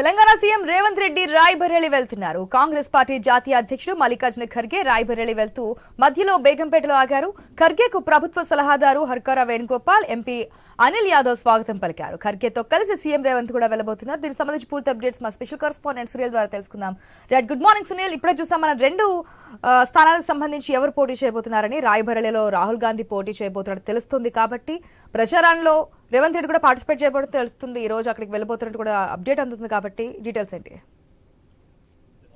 Telangana CM Revanth Reddy Raebareli వెళ్తున్నారు. Congress party జాతీయ అధ్యక్షుడు మల్లికార్జున ఖర్గే రాయ్బరేలి వెళ్తూ మధ్యలో బేగంపేటలో ఆగారు. ఖర్గేకు ప్రభుత్వ సలహాదారు హర్కరా వేణుగోపాల్ ఎంపీ అనిల్ యాదవ్ స్వాగతం పలికారు. ఖర్గేతో కలిసి సీఎం రేవంత్ కూడా వెళ్ళబోతున్నారు. దీనికి సంబంధించి పూర్తి అప్డేట్స్ మా స్పెషల్ కరస్పాండెంట్ సునీల్ ద్వారా తెలుసుకుందాం. Right good morning Sunil. ఇప్పుడే చూస్తాం మన రెండు స్థానాలకు సంబంధించి ఎవరు పోటీ చేయబోతున్నారని రాయ్బరేలీలో రాహుల్ గాంధీ పోటీ చేయబోతున్నట్టు తెలుస్తుంది కాబట్టి ప్రచారంలో రేవంత్ రెడ్డి కూడా పార్టిసిపేట్ చేయబోతున్నట్టు తెలుస్తుంది. ఈ రోజు అక్కడికి వెళ్ళబోతున్నట్టు కూడా అప్డేట్ అందుతుంది కాబట్టి డీటెయిల్స్ ఏంటి?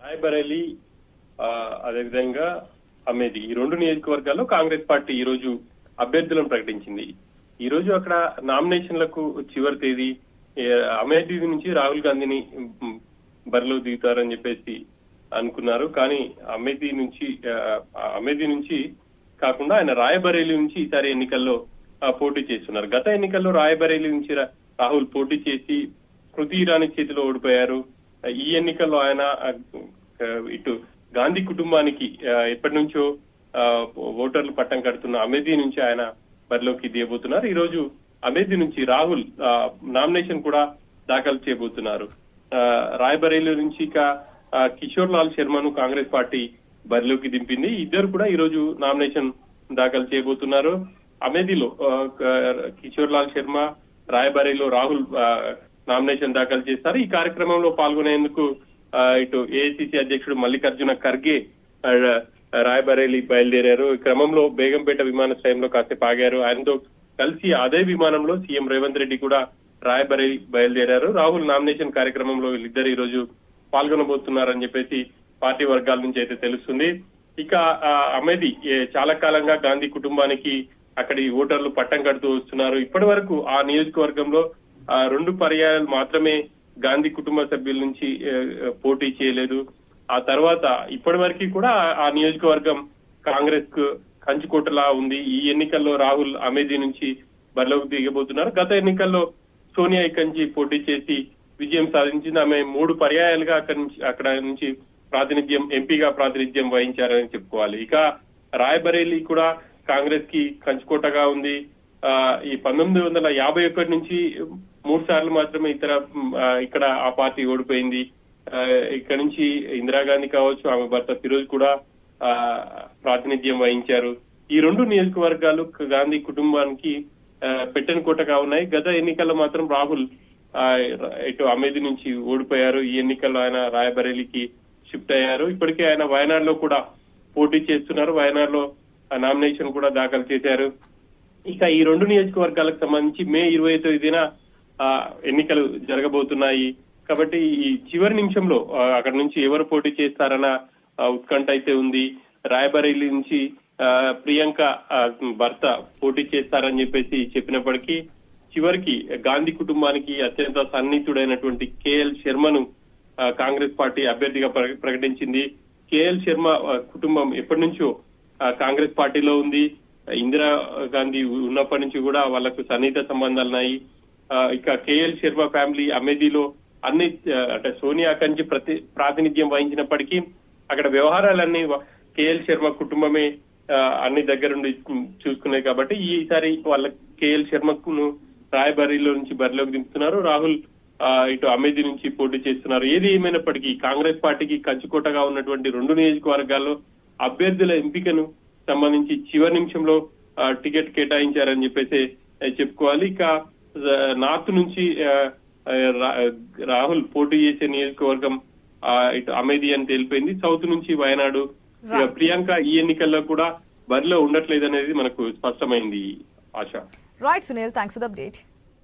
రాయబరేలీ అదేవిధంగా అమేది ఈ రెండు నియోజకవర్గాల్లో కాంగ్రెస్ పార్టీ ఈ రోజు అభ్యర్థులను ప్రకటించింది. ఈ రోజు అక్కడ నామినేషన్లకు చివరి తేదీ అమేధి నుంచి రాహుల్ గాంధీని బరిలో దిగుతారని చెప్పేసి అనుకున్నారు. కానీ అమేథీ నుంచి ఆ, అమేథీ నుంచి కాకుండా ఆయన రాయబరేలీ నుంచి ఈసారి ఎన్నికల్లో ఆ, పోటీ చేస్తున్నారు. గత ఎన్నికల్లో రాయబరేలీ నుంచి రాహుల్ పోటీ చేసి కృతి ఇరానీ చేతిలో ఓడిపోయారు. ఈ ఎన్నికల్లో ఆయన ఇటు గాంధీ కుటుంబానికి ఎప్పటి నుంచో ఆ, ఓటర్లు పట్టం కడుతున్న అమేథీ నుంచి ఆయన బరిలోకి దిగబోతున్నారు. ఈ రోజు అమేథీ నుంచి రాహుల్ ఆ, నామినేషన్ కూడా దాఖలు చేయబోతున్నారు. ఆ, రాయబరేలీ నుంచి ఇక కిషోర్ లాల్ శర్మను కాంగ్రెస్ పార్టీ బరిలోకి దింపింది. ఇద్దరు కూడా ఈ రోజు నామినేషన్ దాఖలు చేయబోతున్నారు. అమేథీలో కిషోర్ లాల్ శర్మ రాయబరేలీలో రాహుల్ ఆ, నామినేషన్ దాఖలు చేస్తారు. ఈ కార్యక్రమంలో పాల్గొనేందుకు ఇటు ఏఐసిసి అధ్యక్షుడు మల్లికార్జున ఖర్గే రాయబరేలి బయలుదేరారు. ఈ క్రమంలో బేగంపేట విమానాశ్రయంలో కాసేపు ఆగారు. ఆయనతో కలిసి అదే విమానంలో సీఎం రేవంత్ రెడ్డి కూడా రాయబరేలి బయలుదేరారు. రాహుల్ నామినేషన్ కార్యక్రమంలో వీళ్ళిద్దరు ఈ రోజు పాల్గొనబోతున్నారని చెప్పేసి పార్టీ వర్గాల నుంచి అయితే తెలుస్తుంది. ఇక ఆ, అమేది చాలా కాలంగా గాంధీ కుటుంబానికి అక్కడి ఓటర్లు పట్టం కడుతూ వస్తున్నారు. ఇప్పటి వరకు ఆ నియోజకవర్గంలో ఆ, రెండు పర్యాయాలు మాత్రమే గాంధీ కుటుంబ సభ్యుల నుంచి పోటీ చేయలేదు. ఆ తర్వాత ఇప్పటి వరకు కూడా ఆ- ఆ నియోజకవర్గం కాంగ్రెస్కు కంచుకోటలా ఉంది. ఈ ఎన్నికల్లో రాహుల్ అమేధీ నుంచి బరిలోకి దిగబోతున్నారు. గత ఎన్నికల్లో సోనియా ఇక్కడి నుంచి పోటీ చేసి విజయం సాధించింది. ఆమె మూడు పర్యాయాలుగా అక్కడి నుంచి అక్కడ నుంచి ప్రాతినిధ్యం ఎంపీగా ప్రాతినిధ్యం వహించారని చెప్పుకోవాలి. ఇక రాయబరేలీ కూడా కాంగ్రెస్కి కంచుకోటగా ఉంది. ఆ, ఈ పంతొమ్మిది వందల యాభై ఒకటి నుంచి మూడు సార్లు మాత్రమే ఇతర ఆ, ఇక్కడ ఆ పార్టీ ఓడిపోయింది. ఆ, ఇక్కడ నుంచి ఇందిరాగాంధీ కావచ్చు ఆమె భర్త ఫిరోజ్ కూడా ఆ, ప్రాతినిధ్యం వహించారు. ఈ రెండు నియోజకవర్గాలు గాంధీ కుటుంబానికి ఆ, పెట్టెన కోటగా ఉన్నాయి. గత ఎన్నికల్లో మాత్రం రాహుల్ ఇటు అమేధి నుంచి ఓడిపోయారు. ఈ ఎన్నికల్లో ఆయన రాయబరేలికి షిఫ్ట్ అయ్యారు. ఇప్పటికే ఆయన వయనాడులో కూడా పోటీ చేస్తున్నారు. వయనాడులో నామినేషన్ కూడా దాఖలు చేశారు. ఇక ఈ రెండు నియోజకవర్గాలకు సంబంధించి మే ఇరవై తేదీన ఆ, ఎన్నికలు జరగబోతున్నాయి. కాబట్టి ఈ చివరి నిమిషంలో అక్కడ నుంచి ఎవరు పోటీ చేస్తారన్న ఉత్కంఠ అయితే ఉంది. రాయబరేలీ నుంచి ఆ, ప్రియాంక భర్త పోటీ చేస్తారని చెప్పేసి చెప్పినప్పటికీ చివరికి గాంధీ కుటుంబానికి అత్యంత సన్నిహితుడైనటువంటి కేఎల్ శర్మను కాంగ్రెస్ పార్టీ అభ్యర్థిగా ప్రకటించింది. కేఎల్ శర్మ కుటుంబం ఎప్పటి నుంచో కాంగ్రెస్ పార్టీలో ఉంది. ఇందిరా గాంధీ ఉన్నప్పటి నుంచి కూడా వాళ్ళకు సన్నిహిత సంబంధాలు ఉన్నాయి. ఆ, ఇక కేఎల్ శర్మ ఫ్యామిలీ అమేధీలో అన్ని అంటే సోనియా కంచి ప్రతి ప్రాతినిధ్యం వహించినప్పటికీ అక్కడ వ్యవహారాలన్నీ కేఎల్ శర్మ కుటుంబమే అన్ని దగ్గరుండి చూసుకున్నాయి కాబట్టి ఈసారి వాళ్ళ కేఎల్ శర్మకును రాయబరీలో నుంచి బరిలోకి దింపుతున్నారు. రాహుల్ ఇటు అమేధి నుంచి పోటీ చేస్తున్నారు. ఏది ఏమైనప్పటికీ కాంగ్రెస్ పార్టీకి కంచుకోటగా ఉన్నటువంటి రెండు నియోజకవర్గాల్లో అభ్యర్థుల ఎంపికను సంబంధించి చివరి నిమిషంలో టికెట్ కేటాయించారని చెప్పేసి చెప్పుకోవాలి. ఇక నార్త్ నుంచి రాహుల్ పోటీ చేసే నియోజకవర్గం ఇటు అమేధి అని తెలిపింది సౌత్ నుంచి వయనాడు. ప్రియాంక ఈ ఎన్నికల్లో కూడా బరిలో ఉండట్లేదు అనేది మనకు స్పష్టమైంది ఆశ. Right Sunil thanks for the update